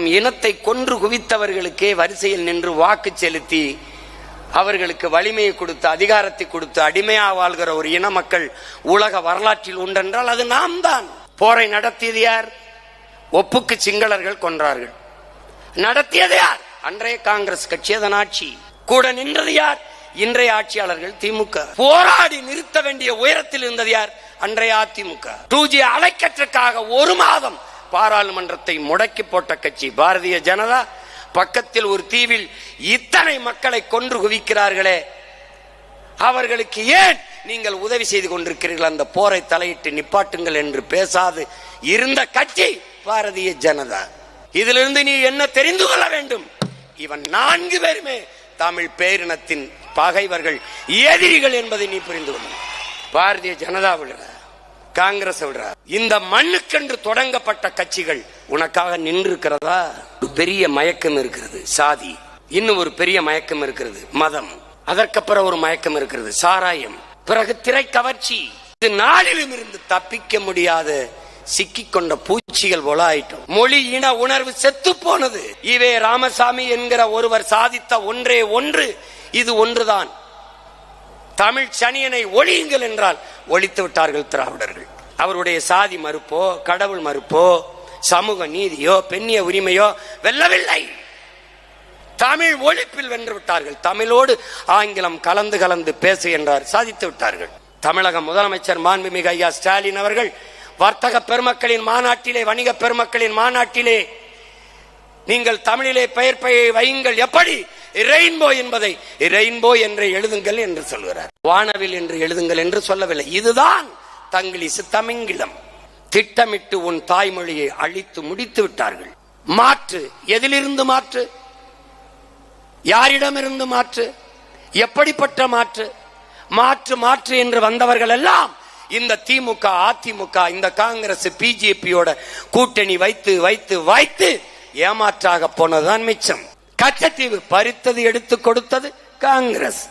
நம் இனத்தை கொன்று குவித்தவர்களுக்கே வரிசையில் நின்று வாக்கு செலுத்தி அவர்களுக்கு வலிமையை கொடுத்து அதிகாரத்தை கொடுத்து அடிமையா வாழ்கிற ஒரு இன மக்கள் உலக வரலாற்றில் உண்டென்றால் அது நாம் தான். போரை நடத்தியது யார்? ஒப்புக்கு சிங்களர்கள் கொன்றார்கள். நடத்தியது யார்? அன்றைய காங்கிரஸ் கட்சி அதன் ஆட்சி. கூட நின்றது யார்? இன்றைய ஆட்சியாளர்கள் திமுக. போராடி நிறுத்த வேண்டிய உயரத்தில் இருந்தது யார்? அன்றைய அதிமுக. டூ ஜி அலைக்கற்றுக்காக ஒரு மாதம் பாராளுமன்றத்தை முடக்கி போட்ட கட்சி பாரதிய ஜனதா பக்கத்தில் ஒரு தீவில் இத்தனை மக்களை கொன்று குவிக்கிறார்களே. அவர்களுக்கு ஏன் நீங்கள் உதவி செய்து கொண்டிருக்கிறீர்கள்? அந்த போரை தலையிட்டு நிப்பாட்டுங்கள் என்று பேசாது இருந்த கட்சி பாரதிய ஜனதா. இதிலிருந்து நீ என்ன தெரிந்து கொள்ள வேண்டும்? இவன் நான்கு பேருமே தமிழ் பேரினத்தின் பகைவர்கள் எதிரிகள் என்பதை நீ புரிந்து கொள்ள பாரதிய ஜனதா விடுற காங்கிரஸ் விடுறார் இந்த மண்ணுக்கென்று தொடங்கப்பட்ட கட்சிகள் உனக்காக நின்றிருக்கிறதா? ஒரு பெரிய மயக்கம் இருக்கிறது சாதி. இன்னும் ஒரு பெரிய மயக்கம் இருக்கிறது மதம். அதற்கப்புறம் ஒரு மயக்கம் இருக்கிறது சாராயம். பிறகு திரை கவர்ச்சி. இது நாளிலும் இருந்து தப்பிக்க முடியாத சிக்கிக் கொண்ட பூச்சிகள் போல ஆயிட்டோம். மொழி இன உணர்வு செத்து போனது. இவே ராமசாமி என்கிற ஒருவர் சாதித்த ஒன்றே ஒன்று இது ஒன்றுதான். தமிழ் சனியனை ஒழியுங்கள் என்றால் ஒழித்து விட்டார்கள் திராவிடர்கள். அவருடைய சாதி மறுப்போ கடவுள் மறுப்போ சமூக நீதியோ பெண்ணிய உரிமையோ வெல்லவில்லை. தமிழ் ஒழிப்பில் வென்று விட்டார்கள். தமிழோடு ஆங்கிலம் கலந்து கலந்து பேசு என்றார். சாதித்து விட்டார்கள். தமிழக முதலமைச்சர் மாண்புமிகு ஐயா ஸ்டாலின் அவர்கள் வர்த்தக பெருமக்களின் மாநாட்டிலே வணிக பெருமக்களின் மாநாட்டிலே நீங்கள் தமிழிலே பெயர் பெயர் வையுங்கள். எப்படி? ரெயின்போ என்பதை ரெயின்போ என்று எழுதுங்கள் என்று சொல்கிறார். வானவில் என்று எழுதுங்கள் என்று சொல்லவில்லை. இதுதான் தங்கிலிசு தமிங்கிலம். திட்டமிட்டு உன் தாய்மொழியை அழித்து முடித்து விட்டார்கள். மாற்று. எதிலிருந்து மாற்று? யாரிடமிருந்து மாற்று? எப்படிப்பட்ட மாற்று? மாற்று மாற்று என்று வந்தவர்கள் எல்லாம் இந்த திமுக அதிமுக இந்த காங்கிரஸ் பிஜேபியோட கூட்டணி வைத்து வைத்து வைத்து ஏமாற்றாக போனதுதான் மிச்சம். கச்சத்தீவு பறித்தது எடுத்து கொடுத்தது காங்கிரஸ்.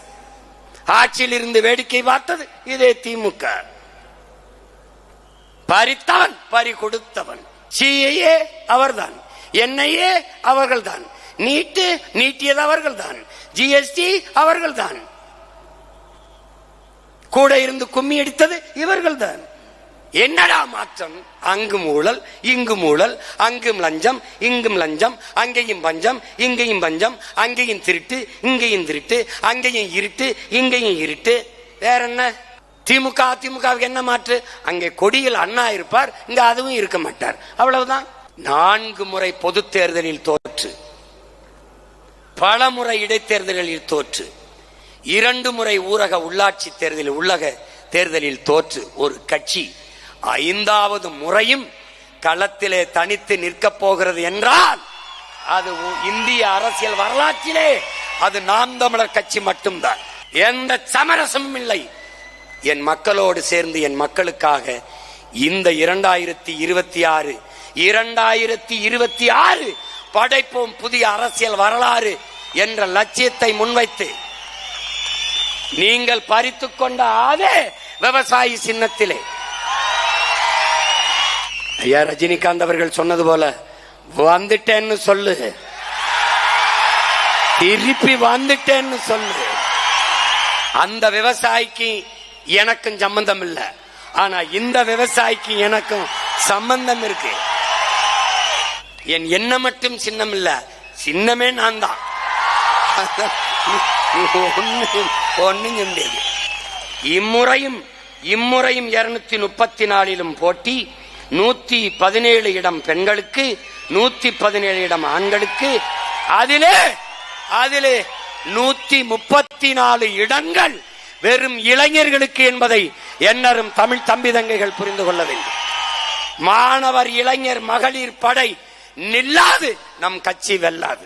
ஆட்சியில் இருந்து வேடிக்கை பார்த்தது இதே திமுக. பறித்தான் பறி கொடுத்தவன். சீயையே அவர்தான். என்னையே அவர்கள்தான். நீட்டு நீட்டியது அவர்கள்தான். ஜிஎஸ்டி அவர்கள்தான். கூட இருந்து கும்மி அடித்தது இவர்கள்தான். என்னடா மாற்றம்? அங்கும் ஊழல் இங்கும் ஊழல் அங்கும் லஞ்சம் இங்கும் லஞ்சம் அங்கேயும் பஞ்சம் இங்கேயும் பஞ்சம் அங்கேயும் திருட்டு இங்கேயும் திருட்டு அங்கேயும் இருட்டு இங்கேயும் இருட்டு. வேற என்ன திமுக அதிமுகவுக்கு என்ன மாற்று? அங்கே கொடியில் அண்ணா இருப்பார் இங்க அதுவும் இருக்க மாட்டார். அவ்வளவுதான். நான்கு முறை பொது தேர்தலில் தோற்று. பல முறை இடைத்தேர்தல்களில் தோற்று. இரண்டு முறை ஊரக உள்ளாட்சி தேர்தலில் உள்ளக தேர்தலில் தோற்று. ஒரு கட்சி ஐந்தாவது முறையும் களத்திலே தனித்து நிற்கப் போகிறது என்றால் அது உ- இந்திய அரசியல் வரலாற்றிலே அது நாம் தமிழர் கட்சி மட்டும்தான். எந்த சமரசமும் இல்லை. என் மக்களோடு சேர்ந்து என் மக்களுக்காக இந்த இரண்டாயிரத்தி இருபத்தி ஆறு இரண்டாயிரத்தி இருபத்தி ஆறு படைப்போம் புதிய அரசியல் வரலாறு என்ற லட்சியத்தை முன்வைத்து நீங்கள் பறித்து கொண்ட அதே விவசாயி சின்னத்திலே. ஐயா ரஜினிகாந்த் அவர்கள் சொன்னது போல வந்துட்டேன்னு சொல்லு. திருப்பி வந்துட்டேன்னு சொல்லு. அந்த விவசாயிக்கு எனக்கும் சம்பந்தம் இல்ல ஆனா இந்த விவசாயிக்கு எனக்கும் சம்பந்தம் இருக்கு. என் என்ன மட்டும் சின்னம் இல்ல சின்னமே நான் தான் ஒன்னும் இம்முறையும் இம்முறையும் இருநூத்தி முப்பத்தி நாலிலும் போட்டி நூத்தி பதினேழு இடம் பெண்களுக்கு நூத்தி பதினேழு இடம் ஆண்களுக்கு அதிலே அதிலே நூத்தி முப்பத்தி நாலு இடங்கள் வெறும் இளைஞர்களுக்கு என்பதை என்னரும் தமிழ் தம்பி தங்கைகள் புரிந்து கொள்ள வேண்டும். மாணவர் இளைஞர் மகளிர் படை நில்லாது நம் கட்சி வெல்லாது.